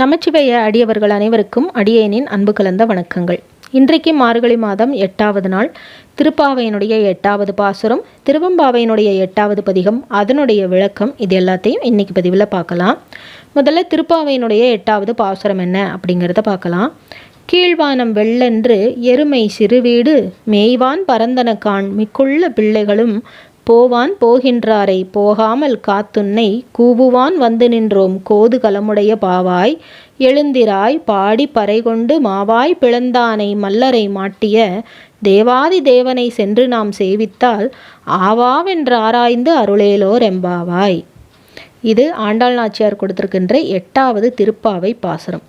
நமச்சிவைய அடியவர்கள் அனைவருக்கும் அடியேனின் அன்பு கலந்த வணக்கங்கள். இன்றைக்கு மார்கழி மாதம் எட்டாவது நாள். திருப்பாவையினுடைய எட்டாவது பாசுரம் திருவம்பாவையினுடைய எட்டாவது பதிகம் அதனுடைய விளக்கம் இது எல்லாத்தையும் இன்னைக்கு பதிவில் பார்க்கலாம். முதல்ல திருப்பாவையினுடைய எட்டாவது பாசுரம் என்ன அப்படிங்கிறத பார்க்கலாம். கீழ்வானம் வெள்ளென்று எருமை சிறுவீடு மேய்வான் பரந்தனக்கான் மிக்குள்ள பிள்ளைகளும் போவான் போகின்றாரை போகாமல் காத்துன்னை கூவுவான் வந்து நின்றோம் கோது கலமுடைய பாவாய். எழுந்திராய் பாடி பறைகொண்டு மாவாய் பிளந்தானை மல்லரை மாட்டிய தேவாதி தேவனை சென்று நாம் சேவித்தால் ஆவாவென்று ஆராய்ந்து அருளேலோர் எம்பாவாய் இது ஆண்டாள் நாச்சியார் கொடுத்திருக்கின்ற எட்டாவது திருப்பாவை பாசுரம்.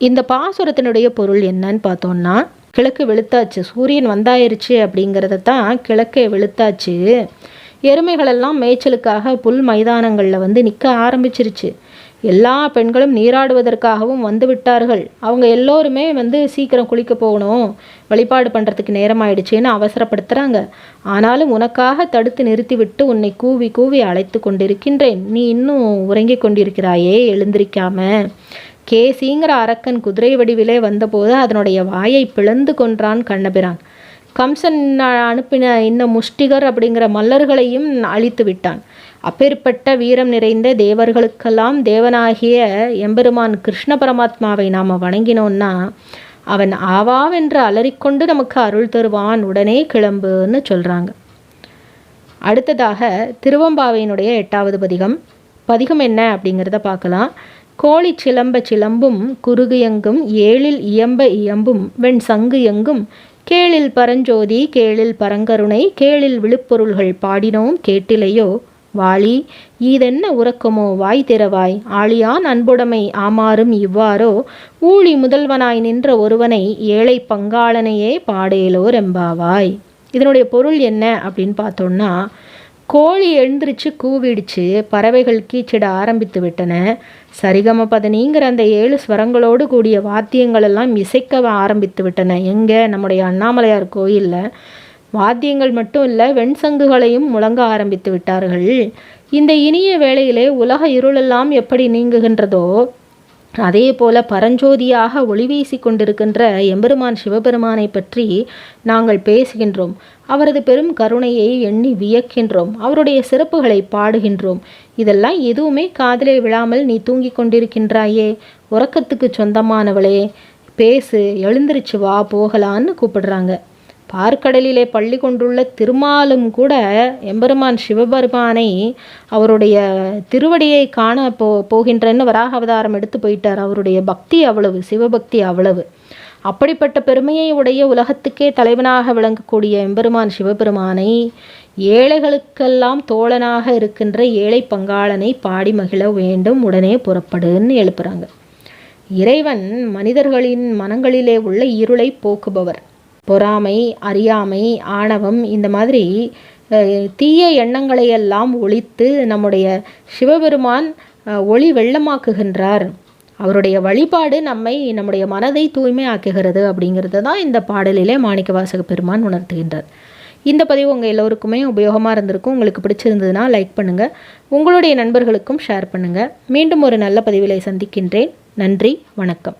இந்த பாசுரத்தினுடைய பொருள் என்னன்னு பார்த்தோம்னா கிழக்கு வெளுத்தாச்சு. சூரியன் வந்தாயிருச்சு அப்படிங்கிறத தான் கிழக்கே வெளுத்தாச்சு. எருமைகளெல்லாம் மேய்ச்சலுக்காக புல் மைதானங்களில் வந்து நிற்க ஆரம்பிச்சிருச்சு. எல்லா பெண்களும் நீராடுவதற்காகவும் வந்து விட்டார்கள். அவங்க எல்லோருமே வந்து சீக்கிரம் குளிக்க போகணும் வழிபாடு பண்ணுறதுக்கு நேரமாயிடுச்சுன்னு அவசரப்படுத்துகிறாங்க ஆனாலும் உனக்காக தடுத்து நிறுத்திவிட்டு உன்னை கூவி கூவி அழைத்து கொண்டிருக்கின்றேன். நீ இன்னும் உறங்கிக் கொண்டிருக்கிறாயே எழுந்திருக்காம. கேசிங்கிற அரக்கன் குதிரை வடிவிலே வந்தபோது அதனுடைய வாயை பிளந்து கொன்றான் கண்ணபிரான். கம்சன் அனுப்பின இன்னும் முஷ்டிகர் அப்படிங்கிற மல்லர்களையும் அழித்து விட்டான். அப்பேற்பட்ட வீரம் நிறைந்த தேவர்களுக்கெல்லாம் தேவனாகிய எம்பெருமான் கிருஷ்ண பரமாத்மாவை நாம் வணங்கினோன்னா அவன் ஆவாவென்று அலறிக்கொண்டு நமக்கு அருள் தருவான் உடனே கிளம்புன்னு சொல்கிறாங்க அடுத்ததாக திருவம்பாவையினுடைய எட்டாவது பதிகம். பதிகம் என்ன அப்படிங்கிறத பார்க்கலாம். கோழி சிலம்ப சிலம்பும் குறுகு எங்கும் ஏழில் இயம்ப இயம்பும் வெண் சங்கு எங்கும் கேளில் பரஞ்சோதி கேளில் பரங்கருணை கேளில் விழுப்பொருள்கள் பாடினோம் கேட்டிலையோ. வாளி ஈதென்ன உறக்கமோ வாய் திறவாய் ஆளியான் அன்புடைமை ஆமாறும் இவ்வாறோ. ஊழி முதல்வனாய் நின்ற ஒருவனை ஏழை பங்காளனையே பாடேலோ ரெம்பாவாய் இதனுடைய பொருள் என்ன அப்படின்னு பார்த்தோம்னா கோழி எழுந்திரிச்சு கூவிடுச்சு பறவைகள் கீச்சிட ஆரம்பித்து விட்டன. சரிகம பதனிங்கிற அந்த ஏழு ஸ்வரங்களோடு கூடிய வாத்தியங்கள் எல்லாம் இசைக்க ஆரம்பித்து விட்டன. எங்கே? நம்முடைய அண்ணாமலையார் கோயிலில். வாத்தியங்கள் மட்டும் இல்லை வெண்சங்குகளையும் முழங்க ஆரம்பித்து விட்டார்கள். இந்த இனிய வேளையிலே உலக இருளெல்லாம் எப்படி நீங்குகின்றதோ அதே போல பரஞ்சோதியாக ஒளி வீசி கொண்டிருக்கின்ற எம்பெருமான் சிவபெருமானை பற்றி நாங்கள் பேசுகின்றோம். அவரது பெரும் கருணையை எண்ணி வியக்கின்றோம். அவருடைய சிறப்புகளை பாடுகின்றோம். இதெல்லாம் எதுவுமே காதிலே விழாமல் நீ தூங்கி கொண்டிருக்கின்றாயே. உறக்கத்துக்கு சொந்தமானவளே பேசு எழுந்திருச்சு வா போகலான்னு கூப்பிடுறாங்க. பார்க்கடலிலே பள்ளி கொண்டுள்ள திருமாலும் கூட எம்பெருமான் சிவபெருமானை அவருடைய திருவடியை காண போ போகின்றன்னு வராக அவதாரம் எடுத்து போயிட்டார். அவருடைய பக்தி அவ்வளவு சிவபக்தி அவ்வளவு. அப்படிப்பட்ட பெருமையை உடைய உலகத்துக்கே தலைவனாக விளங்கக்கூடிய எம்பெருமான் சிவபெருமானை ஏழைகளுக்கெல்லாம் தோழனாக இருக்கின்ற ஏழை பங்காளனை பாடி மகிழ வேண்டும் உடனே புறப்படுன்னு எழுப்புறாங்க. இறைவன் மனிதர்களின் மனங்களிலே உள்ள இருளை போக்குபவர். பொறாமை அறியாமை ஆணவம் இந்த மாதிரி தீய எண்ணங்களை எல்லாம் ஒழித்து நம்முடைய சிவபெருமான் ஒளி வெள்ளமாக்குகின்றார். அவருடைய வழிபாடு நம்மை நம்முடைய மனதை தூய்மை ஆக்குகிறது அப்படிங்கிறது தான் இந்த பாடலிலே மாணிக்கவாசக பெருமான் உணர்த்துகின்றார். இந்த பதிவு உங்கள் எல்லோருக்குமே உபயோகமாக இருந்திருக்கும். உங்களுக்கு பிடிச்சிருந்ததுன்னா லைக் பண்ணுங்கள் உங்களுடைய நண்பர்களுக்கும் ஷேர் பண்ணுங்கள் மீண்டும் ஒரு நல்ல பதிவிலை சந்திக்கின்றேன். நன்றி வணக்கம்.